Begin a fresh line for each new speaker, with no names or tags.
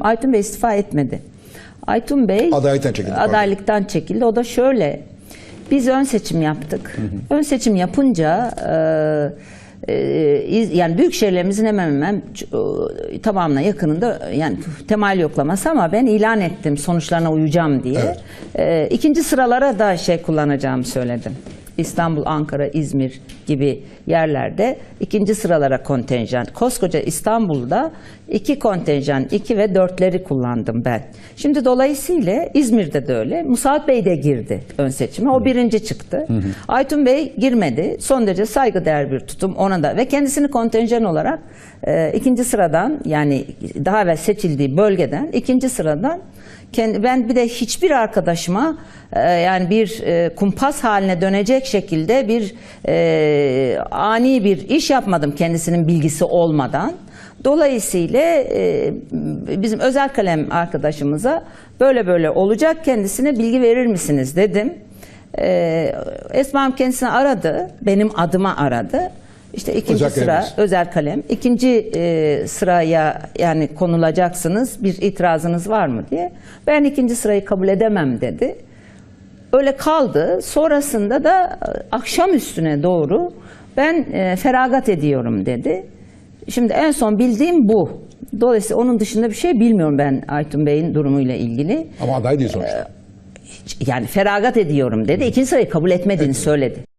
Aytun Bey istifa etmedi. Aytun Bey
Adaylıktan çekildi, pardon.
adaylıktan çekildi. O da şöyle. Biz ön seçim yaptık. Ön seçim yapınca e, e, yani büyük şehirlerimizin hemen hemen e, tamamına yakınında yani temal yoklaması ama ben ilan ettim sonuçlarına uyacağım diye.
Evet.
E, ikinci sıralara da şey kullanacağımı söyledim. İstanbul, Ankara, İzmir gibi yerlerde ikinci sıralara kontenjan. Koskoca İstanbul'da iki kontenjan, iki ve dörtleri kullandım ben. Şimdi dolayısıyla İzmir'de de öyle. Musaat Bey de girdi ön seçime. O birinci çıktı. Aytun Bey girmedi. Son derece saygıdeğer bir tutum ona da. Ve kendisini kontenjan olarak e, ikinci sıradan yani daha evvel seçildiği bölgeden ikinci sıradan ben bir de hiçbir arkadaşıma e, yani bir e, kumpas haline dönecek şekilde bir e, ani bir iş yapmadım kendisinin bilgisi olmadan. Dolayısıyla bizim özel kalem arkadaşımıza böyle böyle olacak kendisine bilgi verir misiniz dedim. Esma Hanım kendisini aradı. Benim adıma aradı. İşte ikinci
Özel
sıra
kalemimiz.
özel kalem. İkinci e, sıraya yani konulacaksınız. Bir itirazınız var mı diye. Ben ikinci sırayı kabul edemem dedi. Öyle kaldı. Sonrasında da e, akşam üstüne doğru ben e, feragat ediyorum dedi. Şimdi en son bildiğim bu. Dolayısıyla onun dışında bir şey bilmiyorum ben Aytun Bey'in durumuyla ilgili.
Ama aday değil sonuçta.
Yani feragat ediyorum dedi. İkinci sırayı kabul etmediğini söyledi.